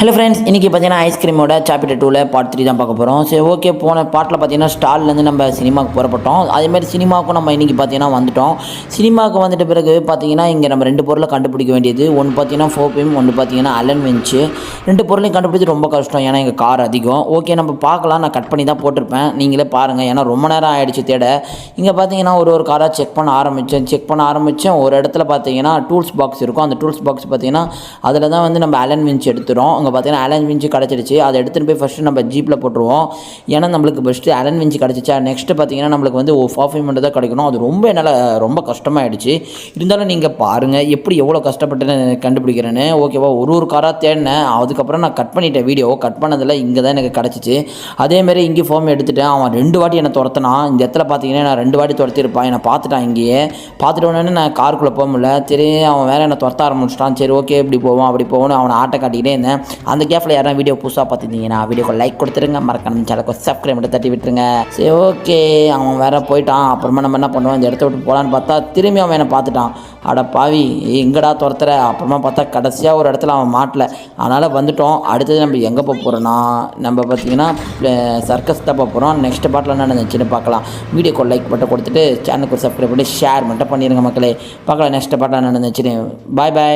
Hello friends இன்றைக்கி பார்த்தீங்கன்னா ஐஸ்கிரீமோட சாப்பிட்டர் டூவில் பார்ட் த்ரீ தான் பார்க்க போகிறோம் சரி ஓகே போன பாட்டில் பார்த்தீங்கன்னா ஸ்டால்லேருந்து நம்ம சினிமாவுக்கு புறப்பட்டோம். அதேமாதிரி சினிமாவுக்கும் நம்ம இன்றைக்கி பார்த்தீங்கன்னா வந்துட்டோம். சினிமாவுக்கு வந்துட்ட பிறகு பார்த்தீங்கன்னா இங்கே நம்ம ரெண்டு பொருளை கண்டுபிடிக்க வேண்டியது. ஒன்று பார்த்தீங்கன்னா ஃபோபிம் ஒன்று பார்த்தீங்கன்னா அலன் வெஞ்சு ரெண்டு பொருளையும் கண்டுபிடிச்சி ரொம்ப கஷ்டம் ஏன்னா எங்கள் கார் அதிகம். ஓகே நம்ம பார்க்கலாம் நான் கட் பண்ணி தான் போட்டிருப்பேன். நீங்களே பாருங்கள் ஏன்னா ரொம்ப நேரம் ஆகிடுச்சு தேட. இங்கே பார்த்தீங்கன்னா ஒரு ஒரு காராக செக் பண்ண ஆரம்பித்தேன் செக் பண்ண ஆரம்பித்தேன் ஒரு இடத்துல பார்த்தீங்கன்னா டூல்ஸ் பாக்ஸ் இருக்கும். அந்த டூல்ஸ் பாக்ஸ் பார்த்தீங்கன்னா அதில் தான் வந்து நம்ம அலன் விஞ்ச் எடுத்துகிறோம் அங்கே பார்த்தீங்கன்னா அலன் விஞ்சு கிடச்சிருச்சு அதை எடுத்துகிட்டு போய் ஃபஸ்ட்டு நம்ம ஜீப்பில் போட்டுருவோம். ஏன்னா நம்மளுக்கு ஃபஸ்ட்டு அலன் விஞ்சு கிடச்சிச்சா? நெக்ஸ்ட்டு பார்த்தீங்கன்னா நம்மளுக்கு வந்து ஃபாஃபி மட்டும் தான் கிடைக்கணும். அது ரொம்ப என்னால் ரொம்ப கஷ்டமாயிடுச்சு. இருந்தாலும் நீங்கள் பாருங்கள் எப்படி எவ்வளோ கஷ்டப்பட்டு கண்டுபிடிக்கிறேன்னு. ஓகேவா ஒரு ஒரு காராக தேடினேன். அதுக்கப்புறம் நான் கட் பண்ணிட்டேன் வீடியோ கட் பண்ணதில் இங்கே தான் எனக்கு கிடச்சிச்சு. அதேமாரி இங்கே ஃபோம் எடுத்துட்டேன். அவன் ரெண்டு வாட்டி என்னை துரத்தினான். இந்த இடத்துல பார்த்தீங்கன்னா நான் ரெண்டு வாட்டி துரத்திருப்பான் என்னை பார்த்துட்டான் இங்கேயே. பார்த்துட்டு உடனே நான் காருக்குள்ளே போக முடியல. சரி அவன் வேறு என்னை துரத்த ஆரம்பிச்சிட்டான். சரி ஓகே இப்படி போவோம் அப்படி போவோம்னு அவனை ஆட்டை காட்டிக்கிட்டே இருந்தேன். அந்த கேப்பில் யாரும் வீடியோ புதுசாக பார்த்துருந்தீங்கன்னா வீடியோக்கு லைக் கொடுத்துருங்க. மறக்காம சேனலுக்கு சப்ஸ்கிரைப் மட்டும் தட்டி விட்டுருங்க. சரி ஓகே அவன் வேற போயிட்டான். அப்புறமா நம்ம என்ன பண்ணுவோம்? இந்த இடத்த விட்டு போகலான்னு பார்த்தா திரும்பி அவன் என்னை பார்த்துட்டான்? அட பாவி எங்கடா துரத்துற? அப்புறமா பார்த்தா கடைசியாக ஒரு இடத்துல அவன் மாட்டல. அதனால் வந்துட்டோம். அடுத்தது நம்ம எங்கே போக போகிறோன்னா நம்ம பார்த்தீங்கன்னா சர்க்கஸ் தான் போக போகிறோம் நெக்ஸ்ட் பாட்டில் என்ன நடந்துச்சுன்னு பார்க்கலாம். வீடியோக்கு லைக் மட்டும் கொடுத்துட்டு சேனலுக்கு சப்ஸ்கிரைப் பண்ணி ஷேர் மட்டும் பண்ணிடுங்க மக்களே. பார்க்கலாம் நெக்ஸ்ட் பாட்டில் என்ன நடந்துச்சுன்னு. பாய் பாய்